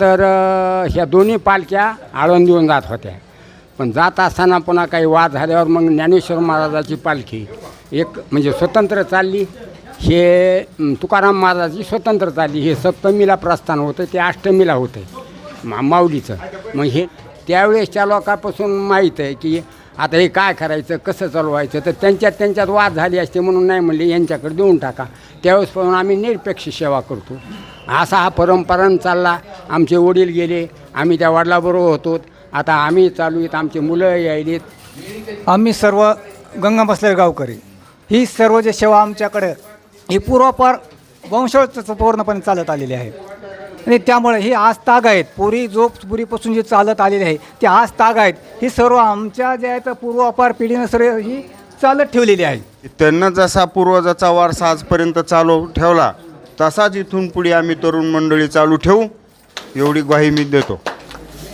तर ह्या दोन्ही पालख्या आळून देऊन जात होत्या. पण जात असताना पुन्हा काही वाद झाल्यावर मग ज्ञानेश्वर महाराजाची पालखी एक म्हणजे स्वतंत्र चालली. हे तुकाराम महाराजाची स्वतंत्र चालली. हे सप्तमीला प्रस्थान होतं ते अष्टमीला होतं. मा माऊलीचं. मग हे त्यावेळेसच्या लोकांपासून माहीत आहे की आता हे काय करायचं कसं चालवायचं तर त्यांच्यात त्यांच्यात वाद झाली असते म्हणून नाही म्हणले यांच्याकडे देऊन टाका. त्यावेळेस पण आम्ही निरपेक्ष सेवा करतो. असा हा परंपरा चालला. आमचे वडील गेले आम्ही त्या वडिलाबरोबर होतो. आता आम्ही चालू आहेत आमचे मुलं यायलेत. आम्ही सर्व गंगा बसलेले गावकरी. ही सर्व जे सेवा आमच्याकडे ही पूर्वापार वंशज पूर्णपणे चालत आलेली आहे. आणि त्यामुळे ही आज ताग आहेत. पूर्वी जो पूर्वीपासून जे चालत आलेली आहे ती आज ताग आहेत. ही सर्व आमच्या जे आहेत पूर्वापार पिढीनं सर्व ही चालत ठेवलेली आहे. त्यांना जसा पूर्वजाचा वारसा आजपर्यंत चालू ठेवला तसाच इथून पुढे आम्ही तरुण मंडळी चालू ठेवू. एवढी ग्वाही मी देतो.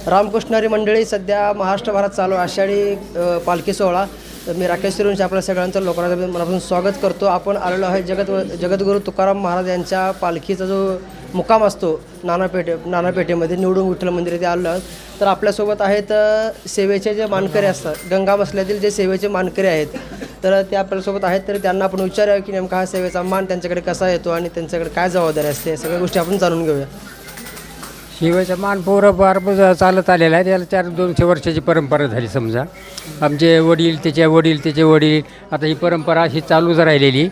रामकृष्णारी मंडळी सध्या महाराष्ट्रभरात चालू आषाढी पालखी सोहळा. तर मी राकेश सिरूंशी आपल्या सगळ्यांचं लोकांना मनापासून स्वागत करतो. आपण आलेलो आहे जगत जगद्गुरू तुकाराम महाराज यांच्या पालखीचा जो मुक्काम असतो नानापेठे नानापेठेमध्ये निवडून विठ्ठल मंदिर इथे आलो आहोत. तर आपल्यासोबत आहेत सेवेचे जे मानकरी असतात गंगा बसल्यातील जे सेवेचे मानकरी आहेत तर ते आपल्यासोबत आहेत. तर त्यांना आपण विचारूया की नेमका हा सेवेचा मान त्यांच्याकडे कसा येतो आणि त्यांच्याकडे काय जबाबदारी असते या सगळ्या गोष्टी आपण जाणून घेऊया. शिवाचा मान पोरं चालत आलेला आहे त्याला चार दोनशे वर्षाची परंपरा झाली समजा. आमचे वडील त्याचे वडील त्याचे वडील. आता ही परंपरा अशी चालूच राहिलेली.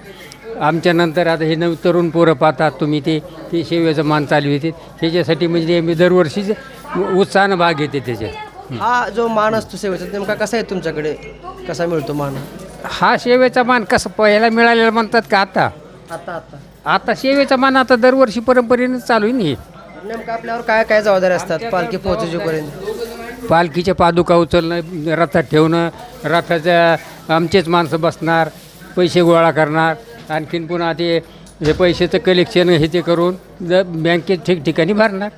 आमच्या नंतर आता हे नव तरुण पोरं पाहतात तुम्ही ते. ते शेवेचा मान चालू येते. ह्याच्यासाठी म्हणजे मी दरवर्षीच उत्साहानं भाग घेते त्याच्यात. हा जो मान असतो सेवेचा नेमका कसा आहे तुमच्याकडे? कसा मिळतो मान? हा शेवेचा मान कसं पहिला मिळालेला म्हणतात का आता? आता आता. आता शेवेचा मान आता दरवर्षी परंपरेनं चालू आहे ना हे. नेमकं आपल्यावर काय काय जबाबदारी असतात पालखी पोहोचेपर्यंत पालखीच्या पादुका उचलणं रथात ठेवणं रथाच्या आमचेच माणसं बसणार पैसे गोळा करणार आणखीन पुन्हा ते हे पैशाचं कलेक्शन हे ते करून ज बँकेत ठिकठिकाणी भरणार.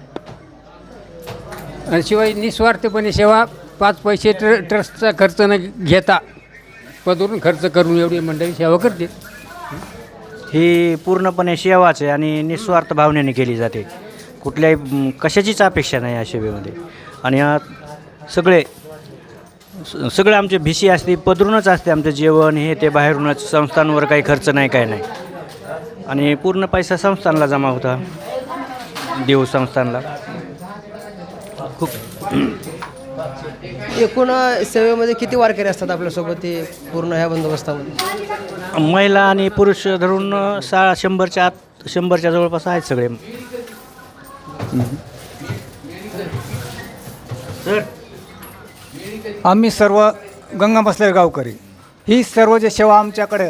आणि शिवाय निस्वार्थपणे सेवा पाच पैसे ट्र ट्रस्टचा खर्च न घेता पदरून खर्च करून एवढी मंडळी सेवा करते ही पूर्णपणे सेवाच आहे आणि निस्वार्थ भावनेने केली जाते. कुठल्याही कशाचीच अपेक्षा नाही या सेवेमध्ये आणि यात सगळे सगळे आमचे भिशी असते पदरूनच असते आमचं जेवण हे ते बाहेरूनच संस्थांवर काही खर्च नाही काय नाही. आणि पूर्ण पैसा संस्थानला जमा होता. देऊ संस्थानला. खूप. एकूण सेवेमध्ये किती वारकरी असतात आपल्यासोबत ते पूर्ण ह्या बंदोबस्तामध्ये? महिला आणि पुरुष धरून सा शंभरच्या आत शंभरच्या जवळपास आहेत सगळे. आम्ही सर्व गंगा बसलेले गावकरी. ही सर्व जे सेवा आमच्याकडे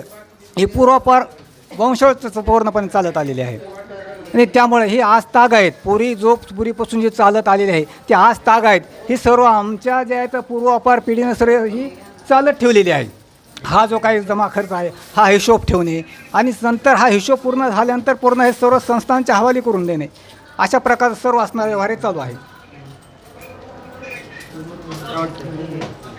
ही पूर्वापार वंशच पूर्णपणे चालत आलेली आहे. आणि त्यामुळे ही आज ताग आहेत. पुरी जो पुरीपासून जी चालत आलेली आहे ती आज ताग आहेत. ही सर्व आमच्या जे आहेत पूर्वापार पिढीनं सर्व ही चालत ठेवलेली आहे. हा जो काही जमा खर्च आहे हा हिशोब ठेवणे आणि नंतर हा हिशोब पूर्ण झाल्यानंतर पूर्ण हे सर्व संस्थांच्या हवाली करून देणे. अशा प्रकारचं सर्व असणारे हे चालू आहे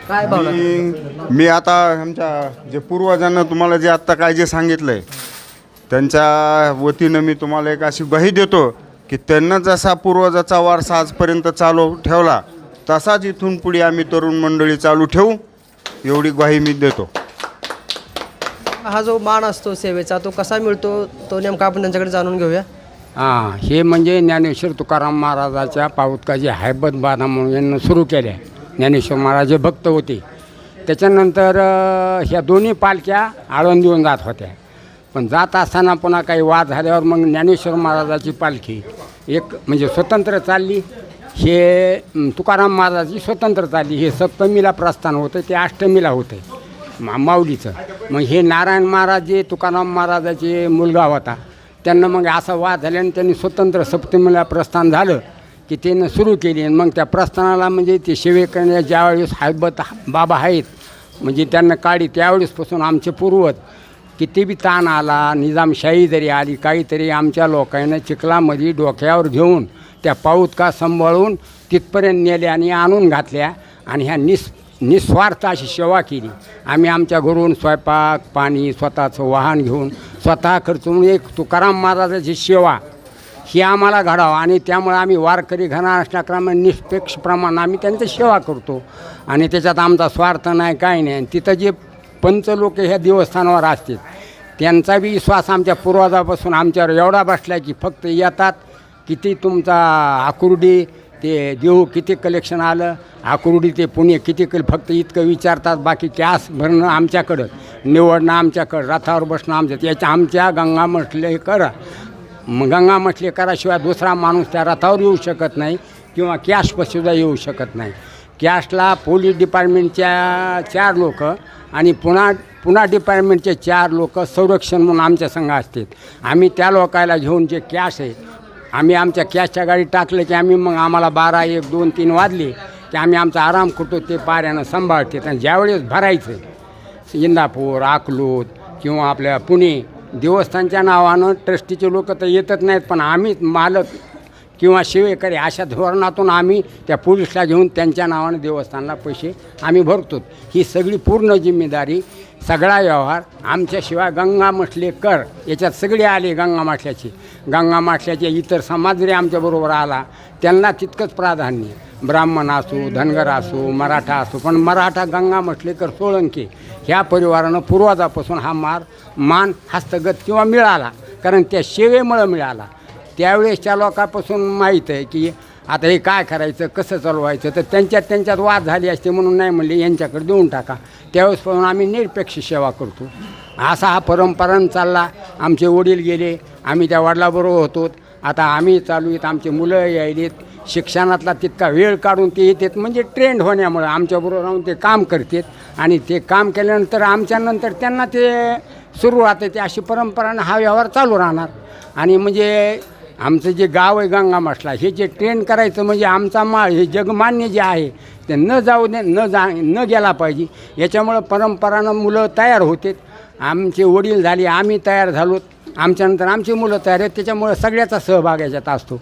काय भावना मी आता आमच्या जे पूर्वजांना तुम्हाला जे आत्ता काय जे सांगितलं आहे त्यांच्या वतीनं मी तुम्हाला एक अशी ग्वाही देतो की त्यांना जसा पूर्वजाचा वारसा आजपर्यंत चालू ठेवला तसाच इथून पुढे आम्ही तरुण मंडळी चालू ठेवू एवढी ग्वाही मी देतो. हा जो मान असतो सेवेचा तो कसा मिळतो तो नेमका आपण त्यांच्याकडे जाणून घेऊया. हां हे म्हणजे ज्ञानेश्वर तुकाराम महाराजाच्या पाऊतकाजी हैबत बाधा म्हणून यांना सुरू केल्या ज्ञानेश्वर महाराज भक्त होते. त्याच्यानंतर ह्या दोन्ही पालख्या आळून देऊन जात होत्या. पण जात असताना पुन्हा काही वाद झाल्यावर मग ज्ञानेश्वर महाराजाची पालखी एक म्हणजे स्वतंत्र चालली. हे तुकाराम महाराजाची स्वतंत्र चालली. हे सप्तमीला प्रस्थान होतं ते अष्टमीला होतं. मा माऊलीचं. मग हे नारायण महाराज जे तुकाराम महाराजाचे मुलगा होता त्यांना मग असा वाद झाल्याने त्यांनी स्वतंत्र सप्तमीला प्रस्थान झालं की त्यानं सुरू केली. आणि मग त्या प्रस्थानाला म्हणजे ते सेवे करण्या ज्यावेळेस हायबत बाबा आहेत म्हणजे त्यांना काढी त्यावेळेसपासून आमचे पूर्वज किती बी ताण आला निजामशाही जरी आली काहीतरी आमच्या लोकांना चिखलामध्ये डोक्यावर घेऊन त्या पाऊतका सांभाळून तिथपर्यंत नेल्या आणि आणून घातल्या आणि ह्या निस् निस्वार्थ अशी सेवा केली. आम्ही आमच्या घरून स्वयंपाक पाणी स्वतःचं वाहन घेऊन स्वतः खर्च म्हणून एक तुकाराम महाराजाची सेवा ही आम्हाला घडावं आणि त्यामुळे आम्ही वारकरी घरा असल्याक्रमाने निष्पेक्ष प्रमाण आम्ही त्यांची सेवा करतो. आणि त्याच्यात आमचा स्वार्थ नाही काही नाही. आणि तिथं जे पंच लोक ह्या देवस्थानावर असतील त्यांचा बी विश्वास आमच्या पूर्वजापासून आमच्यावर एवढा बसला की फक्त येतात किती तुमचा आकुर्डी ते देऊ किती कलेक्शन आलं आकुर्डी ते पुणे किती कल फक्त इतकं विचारतात बाकी कॅस भरणं आमच्याकडं निवडणं आमच्याकडं रथावर बसणं आमच्या याच्या आमच्या गंगा म्हटले करा. मग गंगा म्हटले कराशिवाय दुसरा माणूस त्या रथावर येऊ शकत नाही किंवा कॅशपसुद्धा येऊ शकत नाही. कॅशला पोलीस डिपार्टमेंटच्या चार लोक आणि पुन्हा पुन्हा डिपार्टमेंटचे चार लोक संरक्षण म्हणून आमच्या संघ असतात आम्ही त्या लोकायला घेऊन जे कॅश आहे आम्ही आमच्या कॅशच्या गाडी टाकलं की आम्ही मग आम्हाला बारा एक दोन तीन वाजले की आम्ही आमचा आराम करतो ते पाऱ्यानं सांभाळते. आणि ज्यावेळेस भरायचं इंदापूर अकलूत किंवा आपल्या पुणे देवस्थानच्या नावानं ट्रस्टीचे लोक तर येतच नाहीत पण आम्हीच मालक किंवा शिवेकरी अशा धोरणातून आम्ही त्या पोलिसला घेऊन त्यांच्या नावानं देवस्थानला पैसे आम्ही भरतो. ही सगळी पूर्ण जिम्मेदारी सगळा व्यवहार आमच्याशिवाय गंगा म्हटले कर याच्यात सगळे आले गंगा माठल्याचे गंगा माठल्याचे इतर समाज जरी आमच्याबरोबर आला त्यांना तितकंच प्राधान्य. ब्राह्मण असो धनगर असो मराठा असो पण मराठा गंगा मठलेकर सोळंके ह्या परिवारानं पूर्वजापासून हा मार मान हस्तगत किंवा मिळाला. कारण त्या सेवेमुळं मिळाला. त्यावेळेसच्या लोकांपासून माहीत आहे की आता हे काय करायचं कसं चालवायचं तर त्यांच्यात त्यांच्यात वाद झाली असते म्हणून नाही म्हणले यांच्याकडे देऊन टाका. त्यावेळेसपासून आम्ही निरपेक्ष सेवा करतो. असा हा परंपरान चालला. आमचे वडील गेले आम्ही त्या वडिलाबरोबर होतो. आता आम्ही चालू आहेत आमचे मुलं यायलेत. शिक्षणातला तितका वेळ काढून ते येतात म्हणजे ट्रेंड होण्यामुळे आमच्याबरोबर राहून ते काम करतात. आणि ते काम केल्यानंतर आमच्यानंतर त्यांना ते सुरू राहते ते अशी परंपरानं हा व्यवहार चालू राहणार. आणि म्हणजे आमचं जे गाव आहे गंगा मसला हे जे ट्रेन करायचं म्हणजे आमचा माळ हे जगमान्य जे आहे ते न जाऊ दे न जा न गेला पाहिजे. याच्यामुळं परंपरानं मुलं तयार होते आमचे वडील झाले आम्ही तयार झालो आमच्यानंतर आमची मुलं तयार आहेत त्याच्यामुळं सगळ्याचा सहभाग याच्यात असतो.